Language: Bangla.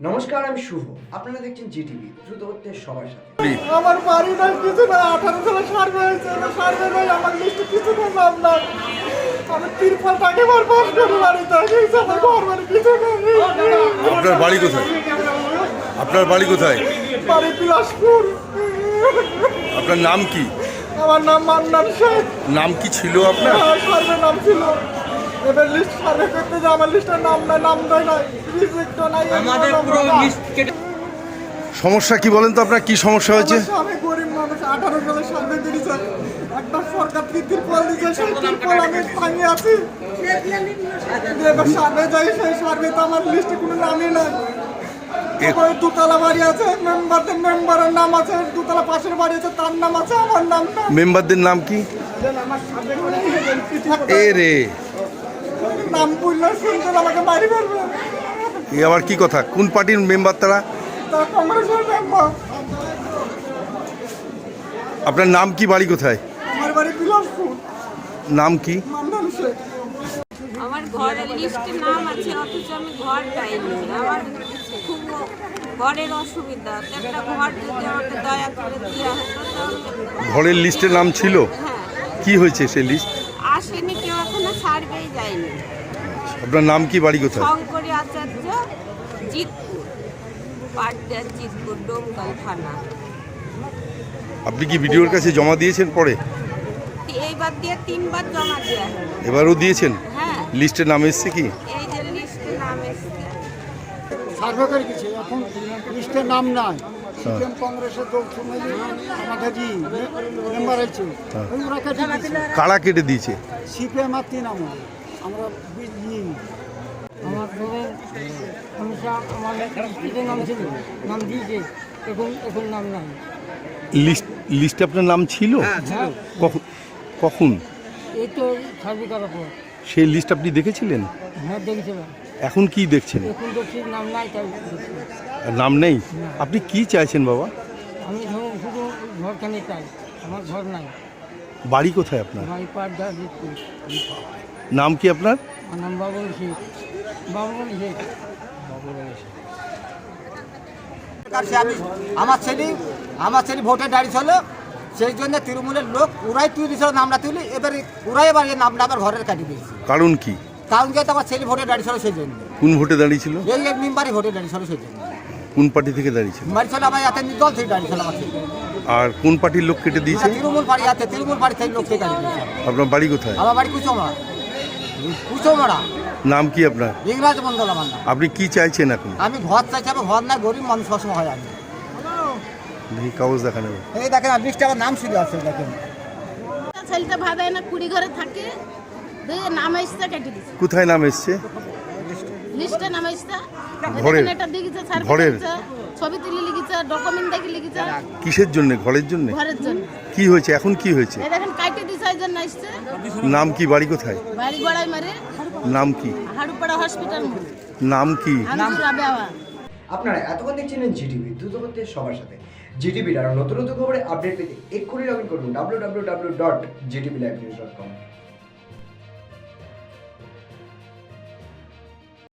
নমস্কার আমি শুভ। আপনারা দেখছেন জিটিভি দ্রুত হচ্ছে সবার সাথে। আমার বাড়ি নাই কিছু না আঠারো সালে সার্ভে হয়েছে সার্ভে নাই আমার লিস্টে কিছু নাই। আমি তিরফল টাকে বার পাস করে বাড়িতে আমার ঘর বাড়ি কিছু নেই। আপনার বাড়ি কোথায়? আপনার বাড়ি কোথায়? বাড়ি বিলাসপুর। আপনার নাম কি? আমার নাম মান্নান শেখ। নাম কি ছিল আপনার? সার্ভে নাম ছিল। এবার লিস্ট সার্ভে করতে যে আমার লিস্টের নাম নাই নাম দেয় নাই রিজেক্ট নাই আমাদের পুরো লিস্ট সমস্যা কি বলেন তো আপনার? কি সমস্যা হয়েছে? আমি গরিব মানুষ সালে দিয়েছে একটা সরকার কি তিরপল দিয়েছে সেই তিরপল আমি ভাঙে আছি। এবার সার্ভে যাই সেই সার্ভে তো আমার লিস্টে কোনো নামই নাই। দুতলা বাড়ি আছে মেম্বারদের মেম্বারের নাম আছে দুতলা পাশের বাড়ি আছে তার নাম আছে আমার নাম মেম্বারদের নাম কি? এ রে। নাম বললে শুনতে আমাকে বাড়ি ফেলবে। এ আবার কি কথা? কোন পার্টির মেম্বার তারা? কংগ্রেসের মেম্বার আপনার নাম কি বাড়ি কোথায়? আমার বাড়ি বিলাসপুর। নাম কি? মান্নান শেখ। আমার ঘরের লিস্টে নাম আছে অথচ আমি ঘর পাইনি। আমার খুব ঘরের অসুবিধা। তো একটা ঘর যদি আমাকে দয়া করে দেওয়া হতো তাহলে ঘরের লিস্টে নাম ছিল? হ্যাঁ। কি হয়েছে সেই লিস্ট? আসেনি কেউ এখনও সার্ভেই যায়নি। আপনার নাম কি বাড়ি কোথায়? শঙ্করী আচার্য জিতপুর। পাটদার জিতপুর ডোমকল থানা। আপনি কি ভিডিওর কাছে জমা দিয়েছেন পরে? এইবার দিয়ে তিনবার জমা দেওয়া হলো। এবারও দিয়েছেন? হ্যাঁ। লিস্টে নাম এসছে কি? এই যে লিস্টে নাম এসছে। করে এখন লিস্টের নাম নাই। সিপিএম কংগ্রেসের দল শুনেছি আমাদের জি মেম্বার আছে কেটে কারা কেটে দিয়েছে? সিপিএম আর তিন আমরা ই আমার ধরে হামেশা আমার নিজের নাম ছিল নাম দিয়েছে এখন এখন নাম নাই। লিস্ট লিস্টে আপনার নাম ছিল? কখন কখন এই তো সার্ভে করার পর। সেই লিস্ট আপনি দেখেছিলেন? হ্যাঁ দেখেছিলাম। এখন কি দেখছেন? এখন ঠিক নাম নাই তাই নাম নেই? আপনি কি চাইছেন বাবা? আমি শুধু ঘরখানে চাই আমার ঘর নাই। বাড়ি কোথায় আপনার? নাম কি আপনার? আমার নাম বাবুল শেখ বাবুল শেখ কাছে আমার ছেলে আমার ছেলে ভোটে দাঁড়িয়েছিল সেই জন্য তৃণমূলের লোক ওরাই তুই দিয়েছিল নামটা তুলি এবার ওরাই এবার নামটা আবার ঘরের কাটিয়ে দিয়েছে। কারণ কি? কারণ যেহেতু আমার ছেলে ভোটে দাঁড়িয়েছিল সেই জন্য। কোন ভোটে দাঁড়িয়েছিল এই এক মেম্বারই ভোটে দাঁড়িয়েছিল সেই জন্য। কোন পার্টি থেকে দাঁড়িয়েছিল মারিছিল আমার হাতে দল থেকে দাঁড়িয়েছিল আমার ছেলে। আর কোন পার্টির লোক কেটে দিয়েছে? তৃণমূল তৃণমূল থেকে লোক দিয়েছে। আপনার বাড়ি কোথায়? আমার বাড়ি নাম কি আপনার? ইংরাজ মন্ডল আমার নাম। আপনি কি চাইছেন এখন? আমি ঘর চাইছি আমার ঘর না গরিব মানুষ সবসময় হয় আমি। দেখি কাগজ দেখা নেবে এই দেখেন লিস্টে আমার নাম শুধু আছে দেখেন। ছেলেটা ভাবে না কুড়ি ঘরে থাকে নাম এসছে কেটে কোথায় নাম এসছে? লিস্টে নাম এসছে এটা দিয়েছে স্যার ঘরের? ছবি তুলে লিখেছে ডকুমেন্ট দেখে লিখেছে। কিসের জন্য? ঘরের জন্য? ঘরের জন্য। কি হয়েছে? এখন কি হয়েছে? এই দেখেন কাটে দিছে এই জন্য নাম কি? বাড়ি কোথায়? বাড়ি গড়াই মারে। নাম কি? হাড়ুপাড়া হসপিটাল নাম কি? আমি রাবেওয়া আপনারা এতক্ষণ দেখছিলেন জিটিভি দ্রুত সবার সাথে। জিটিভির আরও নতুন নতুন খবরে আপডেট পেতে এক্ষুনি লগ ইন করুন W W W dot GTV news dot com